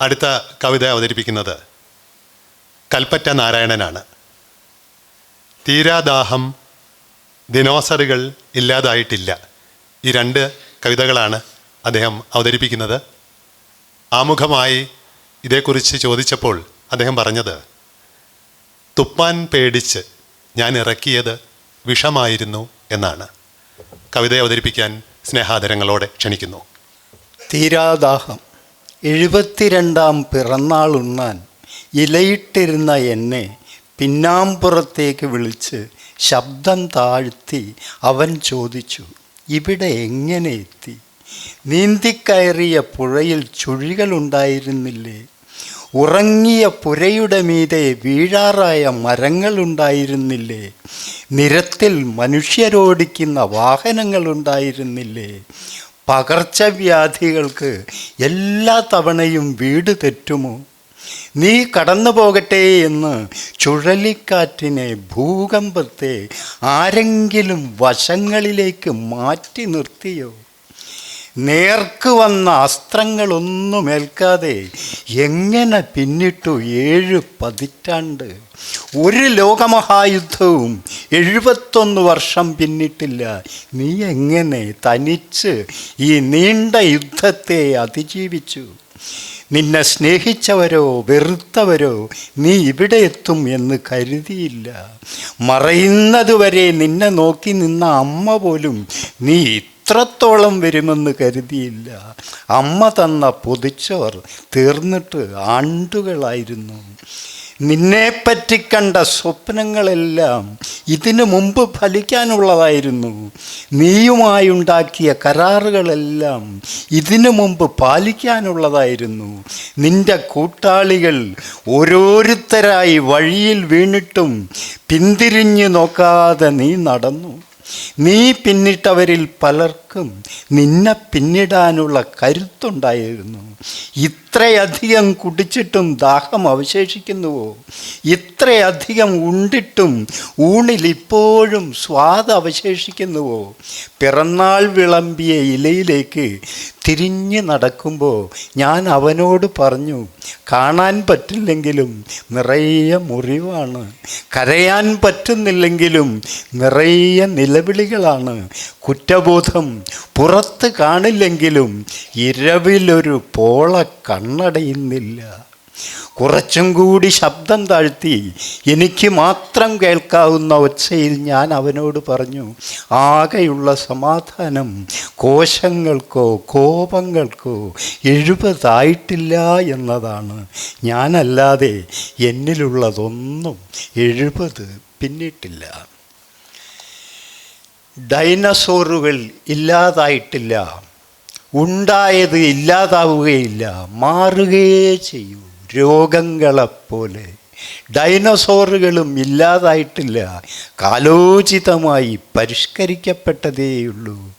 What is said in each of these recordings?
അടുത്ത കവിത അവതരിപ്പിക്കുന്നത് കൽപ്പറ്റ നാരായണനാണ്. തീരാദാഹം ദിനോസറുകൾ ഇല്ലാതായിട്ടില്ല. ഈ രണ്ട് കവിതകളാണ് അദ്ദേഹം അവതരിപ്പിക്കുന്നത്. ആമുഖമായി ഇതേക്കുറിച്ച് ചോദിച്ചപ്പോൾ അദ്ദേഹം പറഞ്ഞത് തുപ്പാൻ പേടിച്ച് ഞാൻ ഇറക്കിയത് വിഷമായിരുന്നു എന്നാണ്. കവിത അവതരിപ്പിക്കാൻ സ്നേഹാദരങ്ങളോടെ ക്ഷണിക്കുന്നു. തീരാദാഹം. എഴുപത്തിരണ്ടാം പിറന്നാൾ ഉണ്ണാൻ ഇലയിട്ടിരുന്ന എന്നെ പിന്നാമ്പുറത്തേക്ക് വിളിച്ച് ശബ്ദം താഴ്ത്തി അവൻ ചോദിച്ചു ഇവിടെ എങ്ങനെ എത്തി? നീന്തിക്കയറിയ പുഴയിൽ ചുഴികളുണ്ടായിരുന്നില്ലേ ഉറങ്ങിയ പുരയുടെ മീതെ വീഴാറായ മരങ്ങളുണ്ടായിരുന്നില്ലേ നിരത്തിൽ മനുഷ്യരോടിക്കുന്ന വാഹനങ്ങളുണ്ടായിരുന്നില്ലേ പകർച്ചവ്യാധികൾക്ക് എല്ലാ തവണയും വീട് തെറ്റുമോ? നീ കടന്നു പോകട്ടെ എന്ന് ചുഴലിക്കാറ്റിനെ ഭൂകമ്പത്തെ ആരെങ്കിലും വശങ്ങളിലേക്ക് മാറ്റി നിർത്തിയോ? നേർക്ക് വന്ന അസ്ത്രങ്ങളൊന്നും ഏൽക്കാതെ എങ്ങനെ പിന്നിട്ടു ഏഴ് പതിറ്റാണ്ട്? ഒരു ലോകമഹായുദ്ധവും എഴുപത്തൊന്ന് വർഷം പിന്നിട്ടില്ല. നീ എങ്ങനെ തനിച്ച് ഈ നീണ്ട യുദ്ധത്തെ അതിജീവിച്ചു? നിന്നെ സ്നേഹിച്ചവരോ വെറുത്തവരോ നീ ഇവിടെ എത്തും എന്ന് കരുതിയില്ല. മറയുന്നതുവരെ നിന്നെ നോക്കി നിന്ന അമ്മ പോലും നീ ഇത്രത്തോളം വരുമെന്ന് കരുതിയില്ല. അമ്മ തന്ന പൊതിച്ചവർ തീർന്നിട്ട് ആണ്ടുകളായിരുന്നു. നിന്നെപ്പറ്റി കണ്ട സ്വപ്നങ്ങളെല്ലാം ഇതിനു മുമ്പ് ഫലിക്കാനുള്ളതായിരുന്നു. നീയുമായുണ്ടാക്കിയ കരാറുകളെല്ലാം ഇതിനു മുമ്പ് പാലിക്കാനുള്ളതായിരുന്നു. നിന്റെ കൂട്ടാളികൾ ഓരോരുത്തരായി വഴിയിൽ വീണിട്ടും പിന്തിരിഞ്ഞു നോക്കാതെ നീ നടന്നു. നീ പിന്നിട്ടവരിൽ പലർക്കും നിന്നെ പിന്നിടാനുള്ള കരുത്തുണ്ടായിരുന്നു. ഇത്രയധികം കുടിച്ചിട്ടും ദാഹം അവശേഷിക്കുന്നുവോ? ഇത്രയധികം ഉണ്ടിട്ടും ഊണിൽ ഇപ്പോഴും സ്വാദ് അവശേഷിക്കുന്നുവോ? പിറന്നാൾ വിളമ്പിയ ഇലയിലേക്ക് തിരിഞ്ഞ് നടക്കുമ്പോൾ ഞാൻ അവനോട് പറഞ്ഞു കാണാൻ പറ്റില്ലെങ്കിലും നിറയെ മുറിവാണ്. കരയാൻ പറ്റുന്നില്ലെങ്കിലും നിറയെ നിലവിളികളാണ്. കുറ്റബോധം പുറത്ത് കാണില്ലെങ്കിലും ഇരവിലൊരു പോള കണ്ണടയുന്നില്ല. കുറച്ചും കൂടി ശബ്ദം താഴ്ത്തി എനിക്ക് മാത്രം കേൾക്കാവുന്ന ഒച്ചയിൽ ഞാൻ അവനോട് പറഞ്ഞു ആകെയുള്ള സമാധാനം കോശങ്ങൾക്കോ കോപങ്ങൾക്കോ എഴുപതായിട്ടില്ല എന്നതാണ്. ഞാനല്ലാതെ എന്നിലുള്ളതൊന്നും എഴുപത് പിന്നിട്ടില്ല. ഡൈനസോറുകൾ ഇല്ലാതായിട്ടില്ല. ഉണ്ടായത് ഇല്ലാതാവുകയില്ല. മാറുകയേ ചെയ്യൂ. രോഗങ്ങളെപ്പോലെ. ഡൈനസോറുകളും ഇല്ലാതായിട്ടില്ല. കാലോചിതമായി പരിഷ്കരിക്കപ്പെട്ടതേയുള്ളൂ.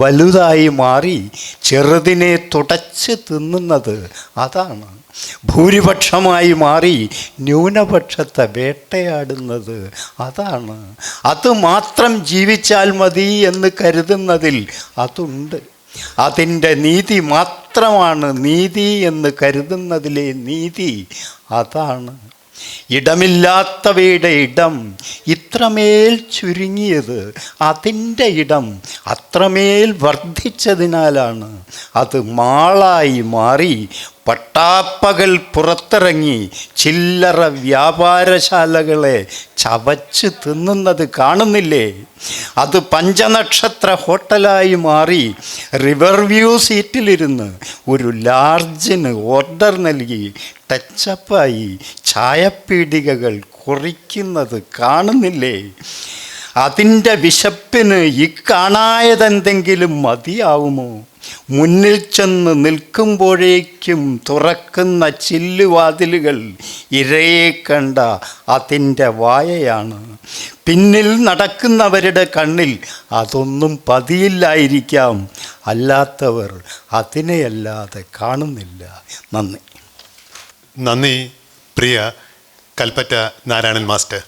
വലുതായി മാറി ചെറുതിനെ തുടച്ച് തിന്നുന്നത് അതാണ്. ഭൂരിപക്ഷമായി മാറി ന്യൂനപക്ഷത്തെ വേട്ടയാടുന്നത് അതാണ്. അത് മാത്രം ജീവിച്ചാൽ മതി എന്ന് കരുതുന്നതിൽ അതുണ്ട്. അതിന്റെ നീതി മാത്രമാണ് നീതി എന്ന് കരുതുന്നതിലെ നീതി അതാണ്. ഇടമില്ലാത്തവയുടെ ഇടം ഇത്രമേൽ ചുരുങ്ങിയത് അതിന്റെ ഇടം അത്രമേൽ വർദ്ധിച്ചതിനാലാണ് അത് മാളായി മാറി പട്ടാപ്പകൽ പുറത്തിറങ്ങി ചില്ലറ വ്യാപാരശാലകളെ ചവച്ച് തിന്നുന്നത് കാണുന്നില്ലേ? അത് പഞ്ചനക്ഷത്ര ഹോട്ടലായി മാറി റിവർ വ്യൂ സീറ്റിലിരുന്ന് ഒരു ലാർജിന് ഓർഡർ നൽകി ടച്ചപ്പായി ചായപ്പീടികകൾ കുറിക്കുന്നത് കാണുന്നില്ലേ? അതിന്റെ വിശപ്പിന് ഈ കാണായതെന്തെങ്കിലും മതിയാവുമോ? മുന്നിൽ ചെന്ന് നിൽക്കുമ്പോഴേക്കും തുറക്കുന്ന ചില്ലുവാതിലുകൾ ഇരയെ കണ്ട അതിന്റെ വായയാണ്. പിന്നിൽ നടക്കുന്നവരുടെ കണ്ണിൽ അതൊന്നും പതിയില്ലായിരിക്കാം. അല്ലാത്തവർ അതിനെയല്ലാതെ കാണുന്നില്ല. നന്ദി. നന്ദി പ്രിയ കൽപ്പറ്റ നാരായണൻ മാസ്റ്റർ.